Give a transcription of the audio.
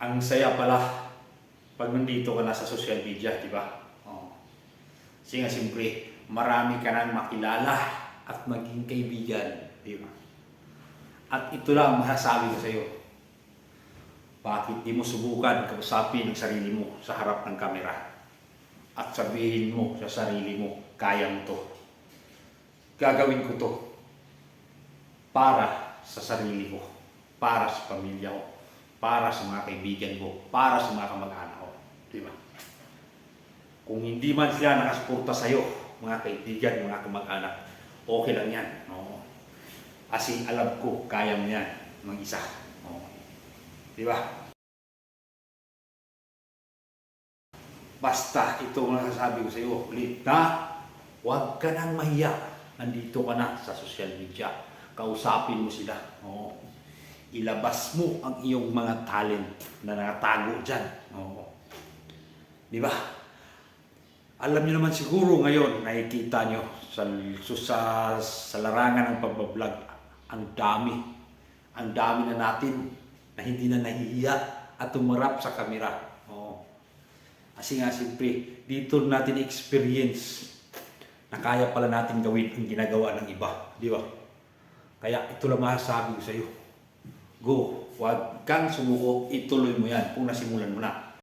ang saya pala pag nandito ka na sa social media, di ba? Oh. Kasi nga siyempre, marami ka nang makilala at maging kaibigan, di ba? At ito lang ang masasabi ko sa iyo. Bakit di mo subukan kausapin ang sarili mo sa harap ng kamera? At sabihin mo sa sarili mo, kaya mo to. Gagawin ko to para sa sarili ko, para sa pamilya ko, para sa mga kaibigan ko, para sa mga kamag-anak ko. Di ba? Kung hindi man sila nakasuporta sa'yo, mga kaibigan, mga kamag-anak, okay lang yan. No? Kasi alam ko, kaya mo yan, mag-isa. No? Di ba? Basta ito ang nasasabi ko sa iyo, ulit na huwag ka nang mahiya. Nandito ka na sa social media. Kausapin mo sila. Oo. Ilabas mo ang iyong mga talent na nakatago dyan. Oo. Di ba? Alam niyo naman siguro ngayon, nakikita niyo sa, sa, sa larangan ng pagbablog, ang dami. Ang dami na natin na hindi na nahihiya at tumarap sa kamera. Oo. Kasi nga siyempre, dito natin experience na kaya pala natin gawin ang ginagawa ng iba. Di ba? Kaya ito lang masasabi ko sa iyo. Go, huwag kang sumuko, ituloy mo yan. Kung nasimulan mo na.